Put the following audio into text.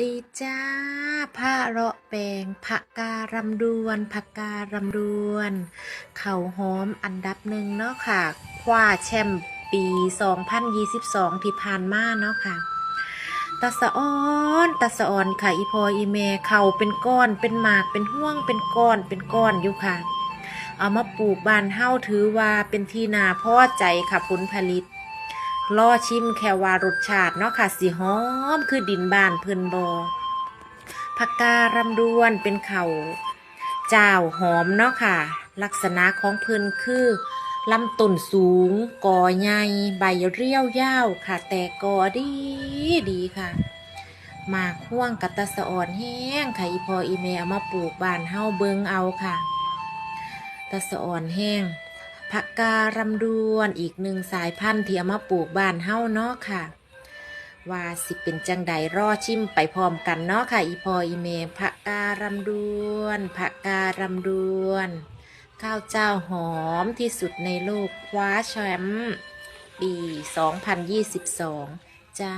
ดีจ้าผ้าเลาะแปลงผักการำดวนผักการำดวน เข่าหอมอันดับหนึ่งเนาะค่ะ คว้าแชมป์ปี 2022 ที่ผ่านมาเนาะค่ะตาสะออนตาสะออนค่ะ อีพออีเมเข่าเป็นก้อนเป็นหมากเป็นห่วงเป็นก้อนเป็นก้อนอยู่ค่ะ เอามาปลูกบ้านเฮาถือว่าเป็นที่นาพอใจค่ะผลผลิต รอชิมแค่ว่ารสชาติเนาะค่ะสีหอมคือดินบ้านเพิ่นบอผักการำดวนเป็นเขาเจ้าหอมเนาะค่ะ ลักษณะของเพิ่นคือลำต้นสูงกอใหญ่ใบเรียวยาวค่ะ แต่กอดีดีค่ะหมากห่วงกัตตะสะอ่อนแห้งค่ะอีพออีเมเอามาปลูกบ้านเฮาเบิงเอาค่ะ ตะสะอ่อนแห้ง ผักการำดวนอีกหนึ่งสายพันธุ์ที่เอามาปลูกบ้านเฮ้าเนาะค่ะ ว่าสิเป็นจังใดรอชิมไปพร้อมกันเนาะค่ะ อีพออีเมผักการำดวนผักการำดวน ข้าวเจ้าหอมที่สุดในโลกคว้าแชมป์ปี 2022 จ้า